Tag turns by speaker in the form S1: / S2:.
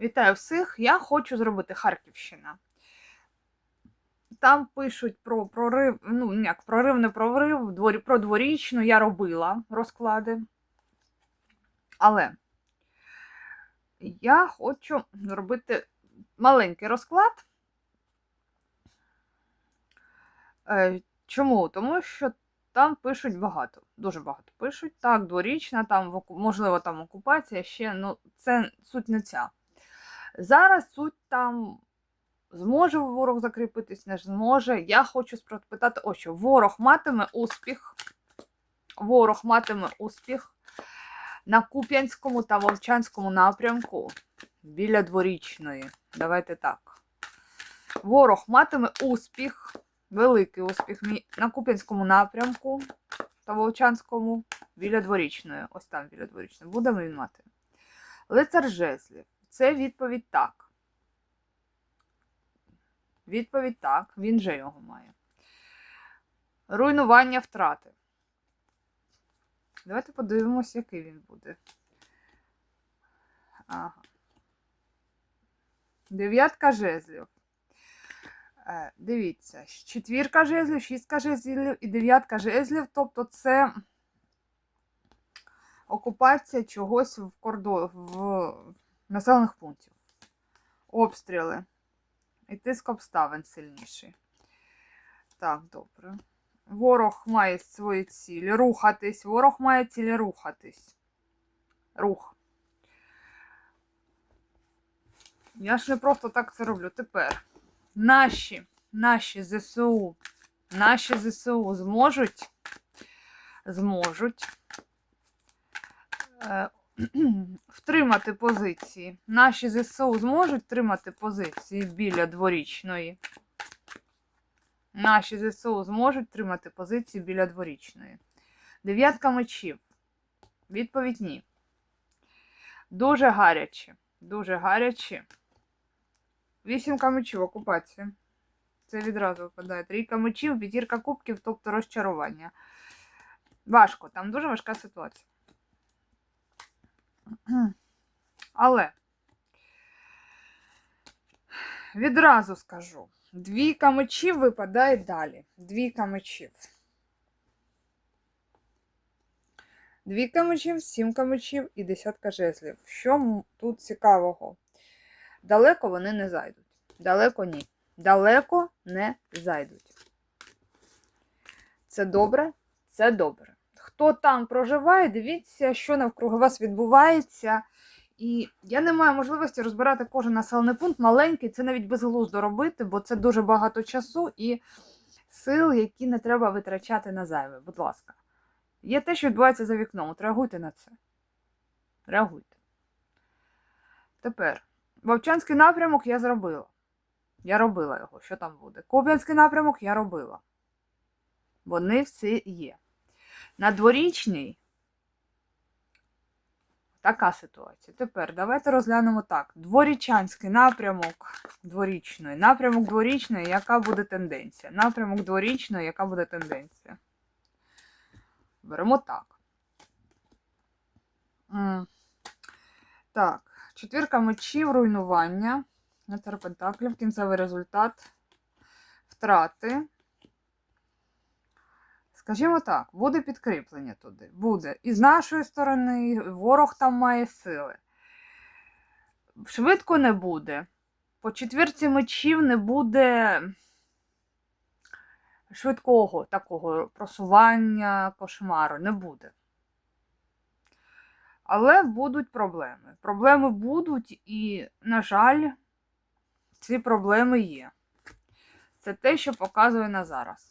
S1: Вітаю всіх! Я хочу зробити Харківщина. Там пишуть про прорив, ну як прорив, не прорив, дворі, про дворічну я робила розклади. Але я хочу зробити маленький розклад. Е, Чому? Тому що там пишуть багато, дуже багато пишуть. Так, дворічна, там можливо там окупація ще, ну це суть не ця. Зараз суть там зможе ворог закріпитись, не зможе. Я хочу спитати, ось що ворог матиме успіх. Ворог матиме успіх на Куп'янському та Вовчанському напрямку біля дворічної. Давайте так. Ворог матиме успіх, великий успіх на Куп'янському напрямку та Вовчанському біля дворічної. Ось там біля дворічної. Буде він мати. Лицар жезлів. Це відповідь так. Відповідь так. Він же його має. Руйнування втрати. Давайте подивимось, який він буде. Ага. Дев'ятка жезлів. Е, Дивіться, четвірка жезлів, шістка жезлів і дев'ятка жезлів. Тобто це окупація чогось в кордон, в населених пунктів. Обстріли. І тиск обставин сильніший. Так, добре. Ворог має свої цілі. Рухатись. Ворог має цілі рухатись. Рух. Я ж не просто так це роблю. Тепер наші, наші ЗСУ, наші ЗСУ зможуть, зможуть е, втримати позиції. Наші ЗСУ зможуть втримати позиції біля дворічної. Наші ЗСУ зможуть тримати позиції біля дворічної. Дев'ятка мечів. Відповідь ні. Дуже гаряче. Дуже гаряче. Вісімка мечів, окупація. Це відразу випадає. Трійка мечів, п'ятірка кубків, тобто розчарування. Важко, там дуже важка ситуація. Але відразу скажу: двійка мечів випадає далі. Двійка мечів. Двійка мечів, сімка мечів і десятка жезлів. Що тут цікавого? Далеко вони не зайдуть. Далеко ні. Далеко не зайдуть. Це добре? Це добре. Хто там проживає, дивіться, що навкруги вас відбувається. І я не маю можливості розбирати кожен населений пункт маленький, це навіть безглуздо робити, бо це дуже багато часу і сил, які не треба витрачати на зайве. Будь ласка. Є те, що відбувається за вікном. От реагуйте на це. Реагуйте. Тепер, Вовчанський напрямок я зробила. Я робила його. Що там буде? Куп'янський напрямок я робила. Вони всі є. На дворічній така ситуація. Тепер давайте розглянемо так. Дворічанський напрямок дворічної. Напрямок дворічної, яка буде тенденція? Напрямок дворічної, яка буде тенденція? Беремо так. Так, четвірка мечів, руйнування. Пентаклів, кінцевий результат. Втрати. Скажімо так, буде підкріплення туди. Буде. І з нашої сторони, ворог там має сили. Швидко не буде. По четвірці мечів не буде швидкого такого просування, кошмару. Не буде. Але будуть проблеми. Проблеми будуть, і, на жаль, ці проблеми є. Це те, що показує на зараз.